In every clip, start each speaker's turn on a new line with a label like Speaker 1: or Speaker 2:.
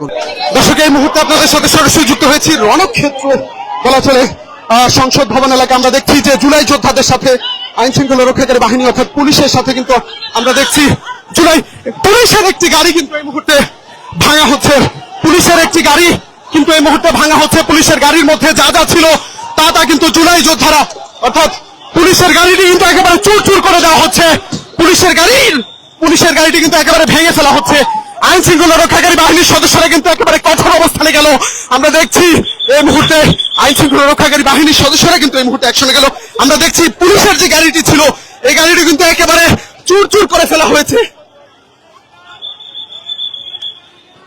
Speaker 1: দর্শক, এই মুহূর্তে আপনাদের সাথে সরাসরি যুক্ত হয়েছি রণক্ষেত্র বলা চলে সংসদ ভবন আমরা দেখছি যে জুলাই যোদ্ধাদের সাথে আইন শৃঙ্খলা রক্ষাকারী বাহিনী অর্থাৎ পুলিশের সাথে কিন্তু আমরা দেখছি জুলাই পুলিশের একটি গাড়ি কিন্তু এই মুহূর্তে ভাঙা হচ্ছে। পুলিশের একটি গাড়ি কিন্তু এই মুহূর্তে ভাঙা হচ্ছে। পুলিশের গাড়ির মধ্যে যা যা ছিল, তা তা কিন্তু জুলাই যোদ্ধারা, অর্থাৎ পুলিশের গাড়িটি কিন্তু একেবারে চুর চুর করে দেওয়া হচ্ছে। পুলিশের গাড়ির, পুলিশের গাড়িটি কিন্তু একেবারে ভেঙে ফেলা হচ্ছে। আইন শৃঙ্খলা রক্ষাকারী বাহিনীর সদস্যরা কিন্তু একেবারে কঠোর অবস্থানে গেল। আমরা দেখছি এই মুহূর্তে আইন শৃঙ্খলা রক্ষাকারী বাহিনীর সদস্যরা কিন্তু এই মুহূর্তে একসঙ্গে গেল। আমরা দেখছি পুলিশের যে গাড়িটি ছিল, এই গাড়িটি কিন্তু একেবারে চুর চুর করে ফেলা হয়েছে।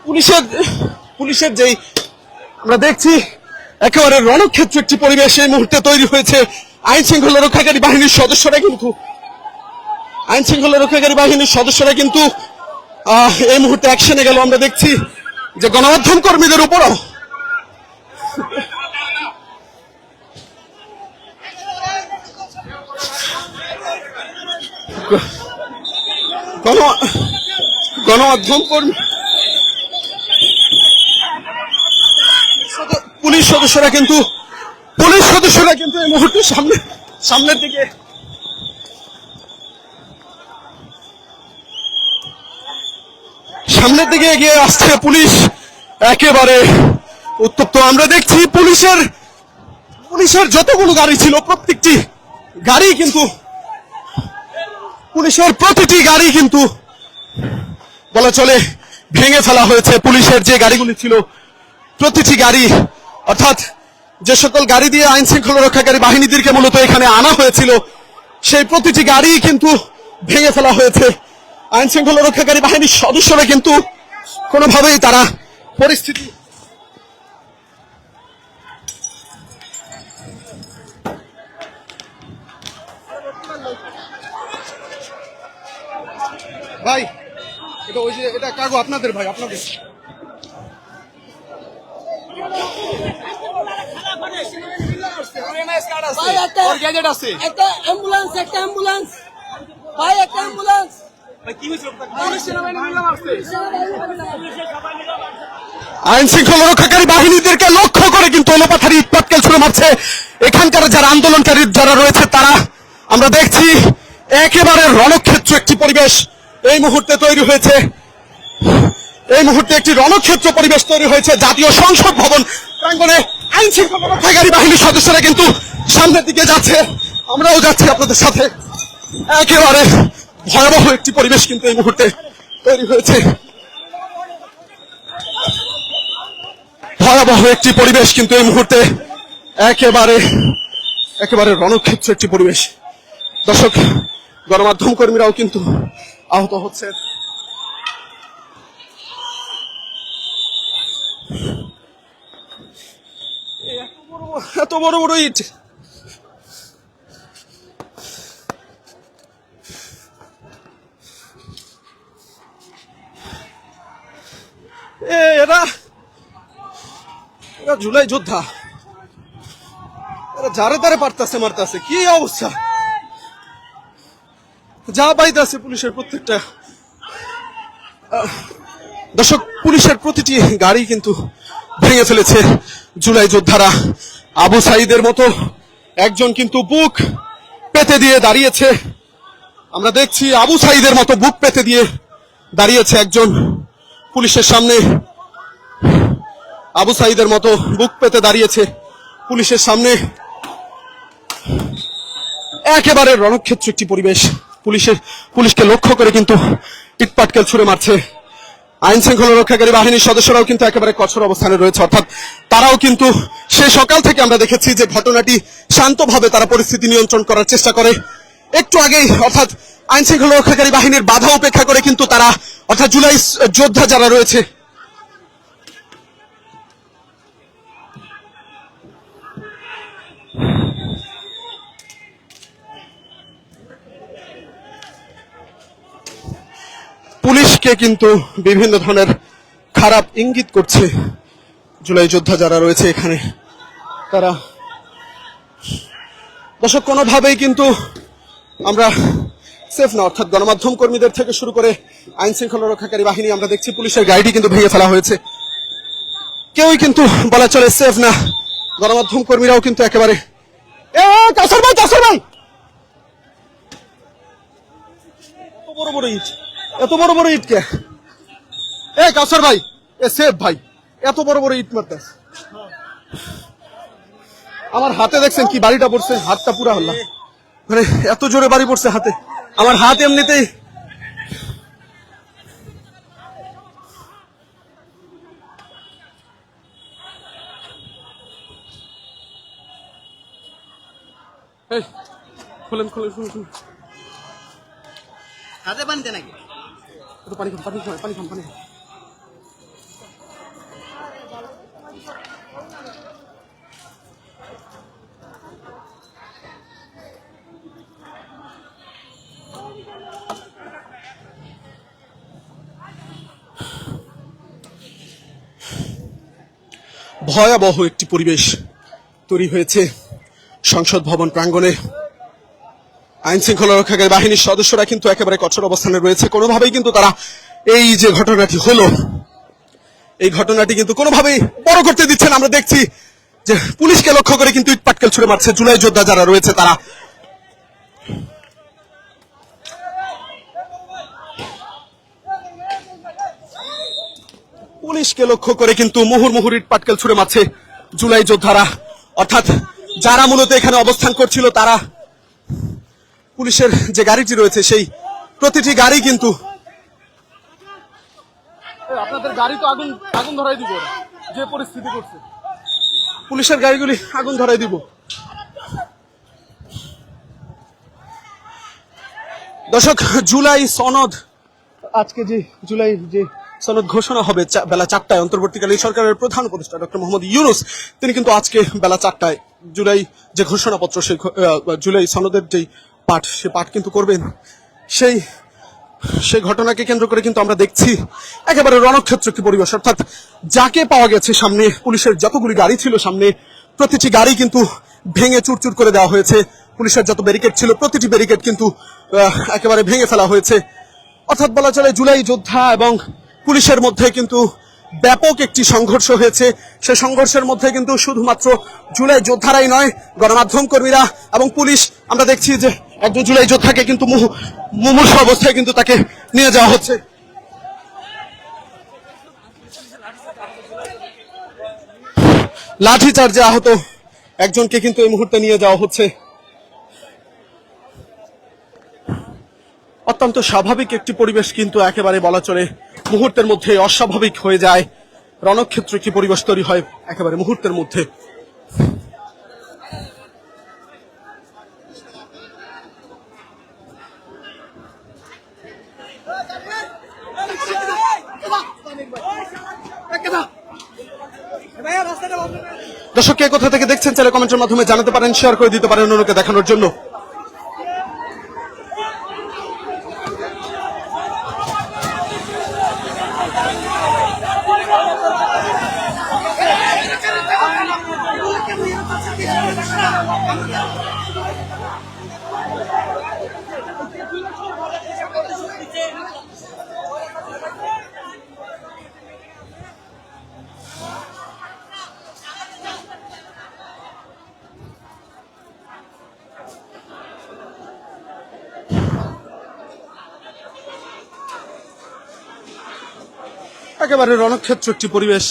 Speaker 1: পুলিশের পুলিশের যেই, আমরা দেখছি একেবারে রণক্ষেত্র একটি পরিবেশ এই মুহূর্তে তৈরি হয়েছে। আইন শৃঙ্খলা রক্ষাকারী বাহিনীর সদস্যরা কিন্তু, আইন শৃঙ্খলা রক্ষাকারী বাহিনীর সদস্যরা কিন্তু এই মুহূর্তে অ্যাকশনে গেল, আমরা দেখছি যে গণমাধ্যম কর্মীদের উপরও। গণ, গণমাধ্যম কর্মী পুলিশ সদস্যরা কিন্তু পুলিশ সদস্যরা কিন্তু এই মুহূর্তে সামনে সামনের দিকে সামনের দিকে এগিয়ে আসছে পুলিশ। একেবারে উত্তপ্ত। আমরা দেখছি পুলিশের পুলিশের যতগুলো গাড়ি ছিল, প্রত্যেকটি গাড়ি কিন্তু, পুলিশের প্রতিটি গাড়ি কিন্তু বলা চলে ভেঙে ফেলা হয়েছে। পুলিশের যে গাড়িগুলি ছিল, প্রতিটি গাড়ি, অর্থাৎ যে সকল গাড়ি দিয়ে আইন শৃঙ্খলা রক্ষাকারী বাহিনীদেরকে মূলত এখানে আনা হয়েছিল, সেই প্রতিটি গাড়ি কিন্তু ভেঙে ফেলা হয়েছে। আইন শৃঙ্খলা রক্ষাকারী বাহিনীর সদস্যরা কিন্তু কোনোভাবেই তারা পরিস্থিতি ভাই এটা ওই যে এটা কাগো আপনাদের ভাই আপনাদের।
Speaker 2: একটা অ্যাম্বুলেন্স একটা অ্যাম্বুলেন্স ভাই একটা অ্যাম্বুলেন্স
Speaker 1: আইন শৃঙ্খলা রক্ষাকারী বাহিনীদেরকে লক্ষ্য করে কিন্তু এলোপাথারি ইটপাটকেল ছুড়ে মারছে। এখানকার যারা আন্দোলনকারী যারা রয়েছে তারা আমরা দেখছি একেবারে রণক্ষেত্র একটি পরিবেশ এই মুহূর্তে তৈরি হয়েছে। এই মুহূর্তে একটি রণক্ষেত্র পরিবেশ তৈরি হয়েছে জাতীয় সংসদ ভবন প্রাঙ্গণে। আইন শৃঙ্খলা রক্ষাকারী বাহিনীর সদস্যরা কিন্তু সামনের দিকে যাচ্ছে। আমরাও যাচ্ছি আপনাদের সাথে। একেবারে ভয়াবহ একটি পরিবেশ কিন্তু এই মুহূর্তে তৈরি হয়েছে। ভয়াবহ একটি পরিবেশ কিন্তু এই মুহূর্তে একেবারে একেবারে রণক্ষেত্র একটি পরিবেশ। দর্শক, গণমাধ্যম কর্মীরাও কিন্তু আহত হচ্ছে। এত বড় বড়- ইট! এ, এরা। জুলাই যোদ্ধা। এরা যারে তারে পারতাছে, মারতাছে। কি অবস্থা? যা পাইতাছে পুলিশের প্রত্যেকটা। দর্শক, পুলিশের প্রতিটি গাড়ি কিন্তু ভেঙে ফেলেছে জুলাই যোদ্ধারা। আবু সাইদের মতো একজন কিন্তু বুক পেতে দিয়ে দাঁড়িয়েছে। আমরা দেখছি আবু সাইদের মতো বুক পেতে দিয়ে দাঁড়িয়েছে একজন পুলিশের সামনে আবু সাইদের মতো বুক পেতে দাঁড়িয়েছে পুলিশের সামনে। একেবারে রণক্ষেত্র একটি পরিবেশ। পুলিশের পুলিশকে লক্ষ্য করে কিন্তু ইটপাটকেল ছুড়ে মারছে। আইন শৃঙ্খলা রক্ষাকারী বাহিনীর সদস্যরাও কিন্তু একেবারে কঠোর অবস্থানে রয়েছে। অর্থাৎ তারাও কিন্তু সে সকাল থেকে আমরা দেখেছি যে ঘটনাটি শান্তভাবে তারা পরিস্থিতি নিয়ন্ত্রণ করার চেষ্টা করে। একটু আগেই, অর্থাৎ আইন শৃঙ্খলা রক্ষাকারী বাহিনীর বাধা উপেক্ষা করে কিন্তু তারা, অর্থাৎ জুলাই যোদ্ধা যারা রয়েছে। পুলিশকে কিন্তু বিভিন্ন ধরনের খারাপ ইঙ্গিত করছে জুলাই যোদ্ধা যারা রয়েছে এখানে। তারা দর্শক, কোনোভাবেই কিন্তু আমরা সেফ না, অর্থাৎ গণমাধ্যম কর্মীদের থেকে শুরু করে আইন শৃঙ্খলা রক্ষাকারী বাহিনী আমরা দেখছি পুলিশের গাড়িটি কিন্তু ভেঙে ফেলা হয়েছে। কেউই কিন্তু বলা চলে সেফ না, গণমাধ্যম কর্মীরাও কিন্তু একেবারে এত বড় বড় ইট কে? এ, কাসর ভাই, এ সেফ ভাই, এত বড় বড় ইট মারতেস। আমার হাতে দেখছেন কি বাড়িটা পড়ছে, হাতটা পুরা হল্লা। মানে এত জোরে বাড়ি পড়ছে হাতে। আমার হাত এমনিতেই খোলেন খোলেন খোলেন খোলেন।
Speaker 3: হাতে পানিতে নাকি?
Speaker 1: পানি খান পানি খান পানি খান পানি খান। ভয়াবহ একটি পরিবেশ তৈরি হয়েছে সংসদ ভবন প্রাঙ্গণে। আইন শৃঙ্খলা রক্ষাকারী বাহিনীর সদস্যরা কিন্তু একেবারে কঠোর অবস্থানে রয়েছে। কোনোভাবেই কিন্তু তারা এই যে ঘটনাটি হলো, এই ঘটনাটি কিন্তু কোনোভাবেই বড় করতে দিচ্ছেন আমরা দেখছি যে পুলিশকে লক্ষ্য করে কিন্তু ইটপাটকেল ছুড়ে মারছে। জুলাই যোদ্ধা যারা রয়েছে তারা পুলিশকে লক্ষ্য করে কিন্তু মুহুর মুহুর ইট পাটকেল ছুড়ে মারছে জুলাই যোদ্ধারা। অর্থাৎ যারা মূলত এখানে অবস্থান করছিল তারা পুলিশের যে গাড়িটি রয়েছে সেই প্রতিটি গাড়ি কিন্তু আপনাদের গাড়ি তো আগুন আগুন ধরাই দিব। যে পরিস্থিতি করছে। পুলিশের গাড়িগুলি আগুন ধরাই দিব। দর্শক জুলাই সনদ আজকে যে জুলাই যে সনদ ঘোষণা হবে বেলা চারটায়। অন্তর্বর্তীকালীন সরকারের প্রধান উপদেষ্টা ডক্টর মোহাম্মদ ইউনুস, তিনি কিন্তু আজকে বেলা চারটায় জুলাই যে ঘোষণাপত্র, সেই জুলাই সনদের যেই পাঠ, সে পাঠ কিন্তু করবেন। সেই সেই ঘটনাকে কেন্দ্র করে কিন্তু আমরা দেখছি একেবারে রণক্ষেত্র কি পরিবেশ। অর্থাৎ যাকে পাওয়া গেছে সামনে, পুলিশের যতগুলি গাড়ি ছিল সামনে, প্রতিটি গাড়ি কিন্তু ভেঙে চুরচুর করে দেওয়া হয়েছে। পুলিশের যত ব্যারিকেড ছিল, প্রতিটি ব্যারিকেড কিন্তু একেবারে ভেঙে ফেলা হয়েছে। অর্থাৎ বলা চলে, জুলাই যোদ্ধা এবং পুলিশের মধ্যে কিন্তু ব্যাপক একটি সংঘর্ষ হয়েছে। সে সংঘর্ষের মধ্যে কিন্তু শুধুমাত্র জুলাই যোদ্ধারাই নয়, গণমাধ্যম কর্মীরা এবং পুলিশ। আমরা দেখছি যে একজন জুলাই যোদ্ধাকে কিন্তু মুমূর্ষ অবস্থায় কিন্তু তাকে নিয়ে যাওয়া হচ্ছে। লাঠি চার্জে আহত একজনকে কিন্তু এই মুহূর্তে নিয়ে যাওয়া হচ্ছে। অত্যন্ত স্বাভাবিক একটি পরিবেশ কিন্তু একেবারে বলা চলে মুহূর্তের মধ্যে অস্বাভাবিক হয়ে যায়। রণক্ষেত্র কি পরিবেশ তৈরি হয়? একেবারে মুহূর্তের মধ্যে। দর্শক, কে কোথা থেকে দেখছেন চাইলে কমেন্টের মাধ্যমে জানাতে পারেন শেয়ার করে দিতে পারেন অন্যকে দেখানোর জন্য। একেবারে রণক্ষেত্র একটি পরিবেশ।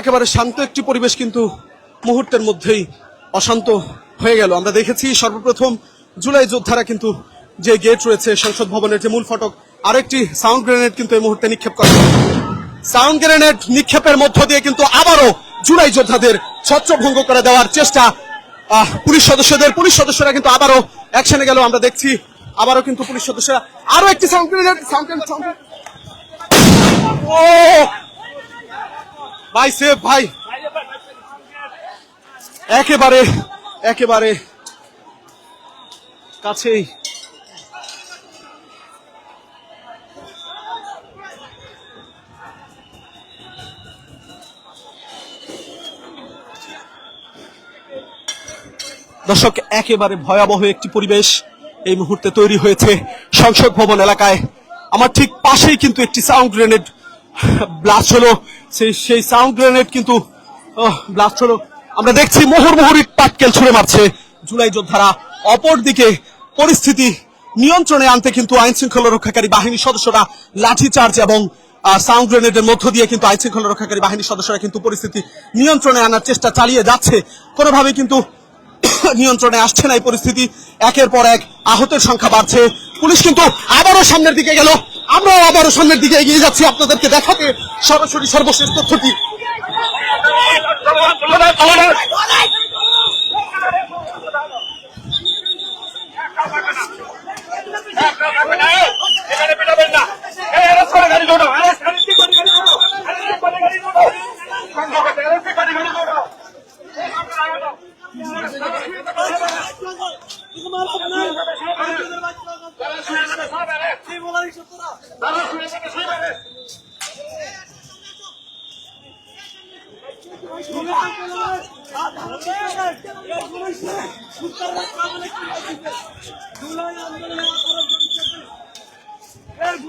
Speaker 1: একেবারে শান্ত একটি পরিবেশ কিন্তু মুহূর্তের মধ্যেই অশান্ত হয়ে গেল। আমরা দেখেছি সর্বপ্রথম জুলাই যোদ্ধারা কিন্তু যে গেট রয়েছে সংসদ ভবনের যে মূল ফটক, আরেকটি সাউন্ড গ্রেনেড কিন্তু এই মুহূর্তে নিক্ষেপ করা সাউন্ড গ্রেনেড নিক্ষেপের মধ্য দিয়ে কিন্তু আবারও জুলাই যোদ্ধাদের ছত্রভঙ্গ করে দেওয়ার চেষ্টা। পুলিশ সদস্যদের, পুলিশ সদস্যরা কিন্তু আবারও অ্যাকশনে গেল। আমরা দেখছি আবারও কিন্তু পুলিশ সদস্যরা আরও একটি সাউন্ড গ্রেনেড সাউন্ড গ্রেনেড ভাই, সেফ, ভাই। একেবারে একেবারে কাছেই। দর্শক, একেবারে ভয়াবহ একটি পরিবেশ এই মুহূর্তে তৈরি হয়েছে সংসদ ভবন এলাকায়। আমার ঠিক পাশেই কিন্তু একটি সাউন্ড গ্রেনেড ব্লাস্ট হলো। সেই সেই সাউন্ড গ্রেনেড কিন্তু ব্লাস্ট হলো। আমরা দেখছি মোহর মোহরি পাটকেল ছুড়ে মারছে। জুলাই যোদ্ধারা অপরদিকে পরিস্থিতি নিয়ন্ত্রণে আনতে কিন্তু আইন শৃঙ্খলা রক্ষাকারী বাহিনীর সদস্যরা লাঠিচার্জ এবং সাউন্ড গ্রেনেডের মধ্য দিয়ে কিন্তু আইন শৃঙ্খলা রক্ষাকারী বাহিনীর সদস্যরা কিন্তু পরিস্থিতি নিয়ন্ত্রণে আনার চেষ্টা চালিয়ে যাচ্ছে। কোনোভাবে কিন্তু নিয়ন্ত্রণে আসছে না এই পরিস্থিতি। একের পর এক আহতের সংখ্যা বাড়ছে। পুলিশ কিন্তু আবারও সামনের দিকে গেল। আমরাও আবারও সামনের দিকে এগিয়ে যাচ্ছি আপনাদেরকে দেখাতে। সরাসরি সর্বশেষ তথ্যটি।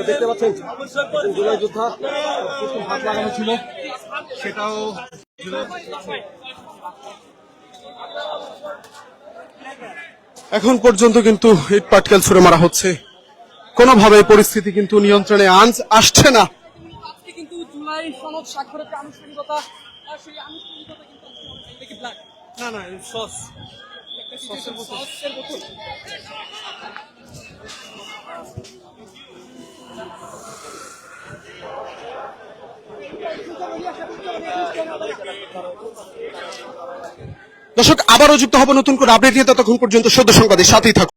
Speaker 2: দেখতে পাচ্ছেন জুলাই যোদ্ধা হাত লাগানো ছিল সেটাও
Speaker 1: এখন পর্যন্ত কিন্তু ইট পাটকেল ছুড়ে মারা হচ্ছে কোনোভাবে পরিস্থিতি কিন্তু নিয়ন্ত্রণে আন- আসছে না
Speaker 2: আজকে কিন্তু জুলাই সনদ স্বাক্ষরের আনুষ্ঠানিকতা সেই আনুষ্ঠানিকতা কিন্তু আজকে হবে। এটা কি black?
Speaker 1: না না সস দর্শক আবারও যুক্ত হব নতুন করে আপডেট নিয়ে ততক্ষণ পর্যন্ত সদ্য সংবাদের সাথেই থাকুন।